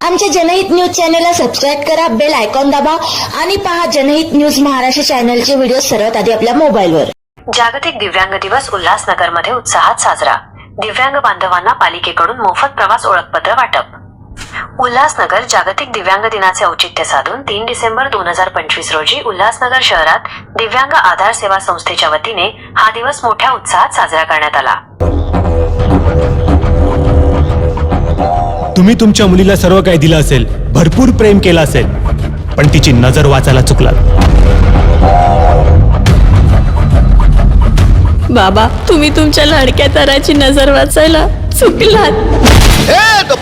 आमच्या जनहित न्यूज चॅनलला सबस्क्राईब करा बेल आयकॉन दाबा आणि पहा जनहित न्यूज महाराष्ट्र चॅनलचे व्हिडिओ सर्वात आधी आपल्या मोबाईलवर. जागतिक दिव्यांग दिवस उल्हासनगरमध्ये उत्साहात साजरा. दिव्यांग बांधवांना पालिकेकडून मोफत प्रवास ओळखपत्र वाटप. उल्हासनगर जागतिक दिव्यांग दिनाचे औचित्य साधून तीन डिसेंबर दोन हजार पंचवीस रोजी उल्हासनगर शहरात दिव्यांग आधार सेवा संस्थेच्या वतीने हा दिवस मोठ्या उत्साहात साजरा करण्यात आला. तुम्ही तुमच्या मुलीला सर्व काही दिलं असेल भरपूर प्रेम केलं असेल पण तिची नजर वाचायला चुकलात बाबा तुम्ही तुमच्या लाडक्या तराची नजर वाचायला चुकलात.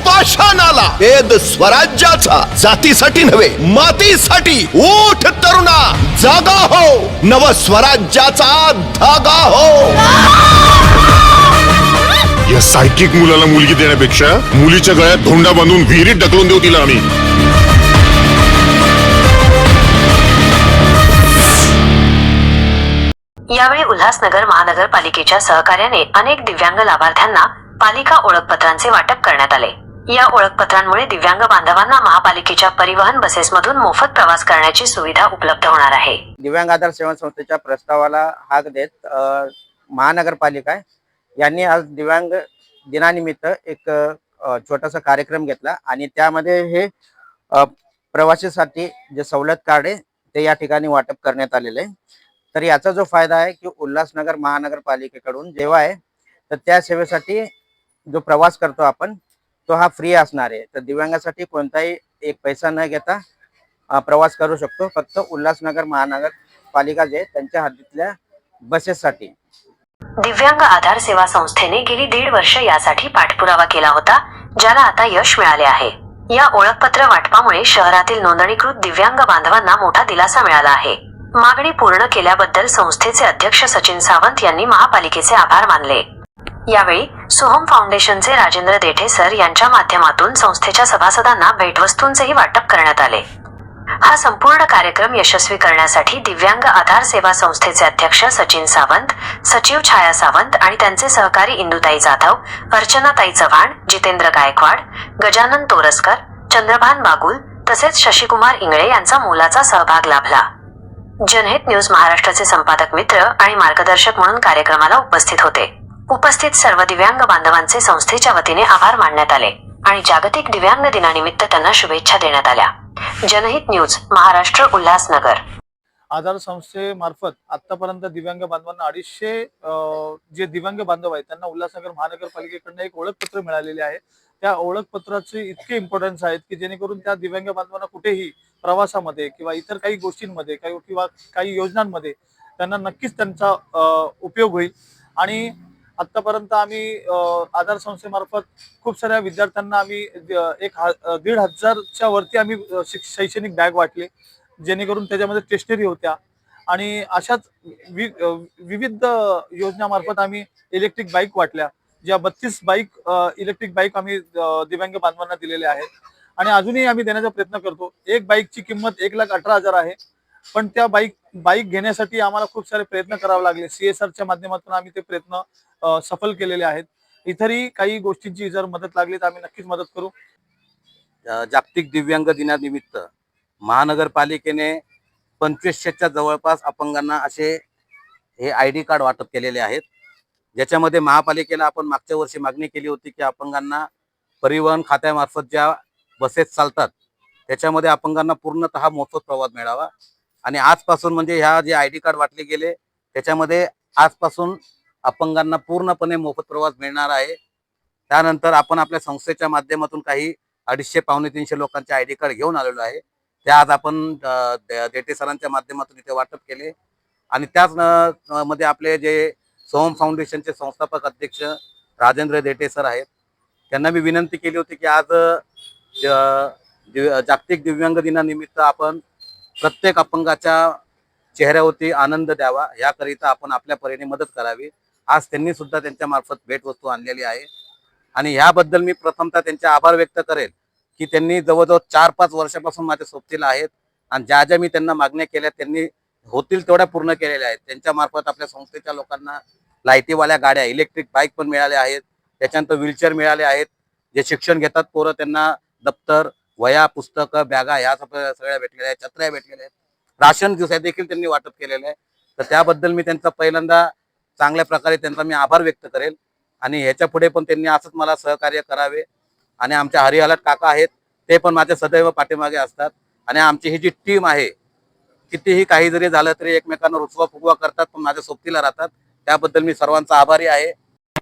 पाषाणाला भेद स्वराज्याचा जातीसाठी नव्हे मातीसाठी ऊठ तरुणा जागा हो नव स्वराज्याचा धागा हो. या सायकिक मुलाला मुलगी देण्यापेक्षा मुलीच्या गळ्यात धोंडा बांधून विहिरीत ढकलून देऊ तिला आम्ही. यावेळी उल्हासनगर महानगरपालिकेच्या सहकार्याने अनेक दिव्यांग लाभार्थ्यांना पालिका ओळखपत्रांचे वाटप करण्यात आले. या ओळखपत्रांमुळे दिव्यांग बांधवांना महापालिकेच्या परिवहन बसेसमधून मोफत प्रवास करण्याची सुविधा उपलब्ध होणार आहे. दिव्यांग आधार सेवा संस्थेच्या प्रस्तावाला हाक देत महानगरपालिका यांनी आज दिव्यांग दिनानिमित्त एक छोटासा कार्यक्रम घेतला आणि त्यामध्ये हे प्रवासासाठी जे सवलत कार्ड आहे ते या ठिकाणी वाटप करण्यात आलेले आहे. तर याचा जो फायदा आहे की उल्हासनगर महानगरपालिकेकडून जेव्हा आहे तर त्या सेवेसाठी जो प्रवास करतो आपण तो हा फ्री असणार आहे. तर दिव्यांगासाठी कोणताही एक पैसा न घेता प्रवास करू शकतो. फक्त उल्हासनगर महानगरपालिका जे त्यांच्या हद्दीतल्या बसेससाठी दिव्यांग आधार सेवा संस्थेने गेली दीड वर्ष यासाठी पाठपुरावा केला होता ज्याला आता यश मिळाले आहे. या ओळखपत्र वाटपामुळे शहरातील नोंदणीकृत दिव्यांग बांधवांना मोठा दिलासा मिळाला आहे. मागणी पूर्ण केल्याबद्दल संस्थेचे अध्यक्ष सचिन सावंत यांनी महापालिकेचे आभार मानले. यावेळी सोहम फाउंडेशनचे राजेंद्र देठे सर यांच्या माध्यमातून संस्थेच्या सभासदांना भेटवस्तूंचेही वाटप करण्यात आले. हा संपूर्ण कार्यक्रम यशस्वी करण्यासाठी दिव्यांग आधार सेवा संस्थेचे अध्यक्ष सचिन सावंत सचिव छाया सावंत आणि त्यांचे सहकारी इंदुताई जाधव अर्चनाताई चव्हाण जितेंद्र गायकवाड गजानन तोरसकर चंद्रभान बागुल तसेच शशिकुमार इंगळे यांचा मोलाचा सहभाग लाभला. जनहित न्यूज महाराष्ट्राचे संपादक मित्र आणि मार्गदर्शक म्हणून कार्यक्रमाला उपस्थित होते. उपस्थित सर्व दिव्यांग बांधवांचे संस्थेच्या वतीने आभार मानण्यात आले. आणि जागतिक दिव्यांग दिनानिमित्त त्यांना शुभेच्छा देण्यात आल्या. जनहित न्यूज महाराष्ट्र उल्हासनगर. आधार संस्थेमार्फत आतापर्यंत दिव्यांग बांधवांना अडीचशे जे दिव्यांग बांधव आहेत त्यांना उल्हासनगर महानगरपालिकेकडनं एक ओळखपत्र मिळालेले आहे. त्या ओळखपत्राचे इतके इम्पॉर्टन्स आहेत की जेणेकरून त्या दिव्यांग बांधवांना कुठेही प्रवासामध्ये किंवा इतर काही गोष्टींमध्ये काही किंवा काही योजनांमध्ये त्यांना नक्कीच त्यांचा उपयोग होईल. आणि आतापर्यंत आम्ही आधार संस्थेमार्फत खूप साऱ्या विद्यार्थ्यांना आम्ही एक दीड हजारच्या वरती आम्ही शैक्षणिक बॅग वाटले जेणेकरून त्याच्यामध्ये स्टेशनरी होत्या. आणि अशाच वि- विविध योजनामार्फत आम्ही इलेक्ट्रिक बाईक वाटल्या ज्या बत्तीस बाईक इलेक्ट्रिक बाईक आम्ही दिव्यांग बांधवांना दिलेल्या आहेत. आणि अजूनही आम्ही देण्याचा प्रयत्न करतो. एक बाईकची किंमत एक लाख अठरा हजार आहे पण त्या बाईक बाईक घेण्यासाठी आम्हाला खूप सारे प्रयत्न करावे लागले. सीएसआरच्या माध्यमातून आम्ही ते प्रयत्न सफल केलेले आहेत. इतरही काही गोष्टींची जर मदत लागली तर आम्ही नक्कीच मदत करू. जागतिक दिव्यांग दिनानिमित्त महानगरपालिकेने पंचवीसशेच्या जवळपास अपंगांना असे हे आय डी कार्ड वाटप केलेले आहेत. ज्याच्यामध्ये महापालिकेला आपण मागच्या वर्षी मागणी केली होती की अपंगांना परिवहन खात्यामार्फत ज्या बसेस चालतात त्याच्यामध्ये अपंगांना पूर्णतः मोफत प्रवास मिळावा. आणि आजपासून म्हणजे ह्या जे आय डी कार्ड वाटले गेले त्याच्यामध्ये आजपासून अपंगांना पूर्णपणे मोफत प्रवास मिळणार आहे. त्यानंतर आपण आपल्या संस्थेच्या माध्यमातून काही अडीचशे पावणे तीनशे लोकांचे आय डी कार्ड घेऊन आलेलो आहे. ते आज आपण देटे सरांच्या माध्यमातून इथे वाटप केले. आणि त्याच मध्ये आपले जे सोहम फाउंडेशनचे संस्थापक अध्यक्ष राजेंद्र देटे सर आहेत. त्यांना मी विनंती केली होती की आज जागतिक दिव्यांग दिनानिमित्त आपण प्रत्येक अपंगाच्या चेहऱ्यावरती आनंद द्यावा याकरिता आपण आपल्या परीने मदत करावी. आज त्यांनी सुद्धा त्यांच्या मार्फत भेटवस्तू आणलेली आहे. आणि ह्याबद्दल मी प्रथमतः त्यांचे आभार व्यक्त करेल की त्यांनी जवळजवळ चार पाच वर्षापासून माझ्या सोबतीला आहेत. आणि ज्या ज्या मी त्यांना मागण्या केल्या त्यांनी होतील तेवढ्या पूर्ण केलेल्या आहेत. त्यांच्या मार्फत आपल्या संस्थेच्या लोकांना लाईटीवाल्या गाड्या इलेक्ट्रिक बाईक पण मिळाल्या आहेत. त्याच्यानंतर व्हीलचेअर मिळाले आहेत. जे शिक्षण घेतात पोरं त्यांना दप्तर वया पुस्तकं बॅगा ह्या सगळ्या सगळ्या भेटलेल्या आहेत छत्र्या भेटलेल्या आहेत. राशन दिवसा देखील त्यांनी वाटप केलेलं आहे. तर त्याबद्दल मी त्यांचा पहिल्यांदा चांगल्या प्रकारे त्यांचा मी आभार व्यक्त करेल. आणि ह्याच्या पुढे पण त्यांनी असंच मला सहकार्य करावे. आणि आमच्या हरियालट काका आहेत ते पण माझ्या सदैव पाठीमागे असतात. आणि आमची ही जी टीम आहे कितीही काही जरी झालं तरी एकमेकांना रुचवा फुगवा करतात पण माझ्या सोबतीला राहतात. त्याबद्दल मी सर्वांचा आभारी आहे.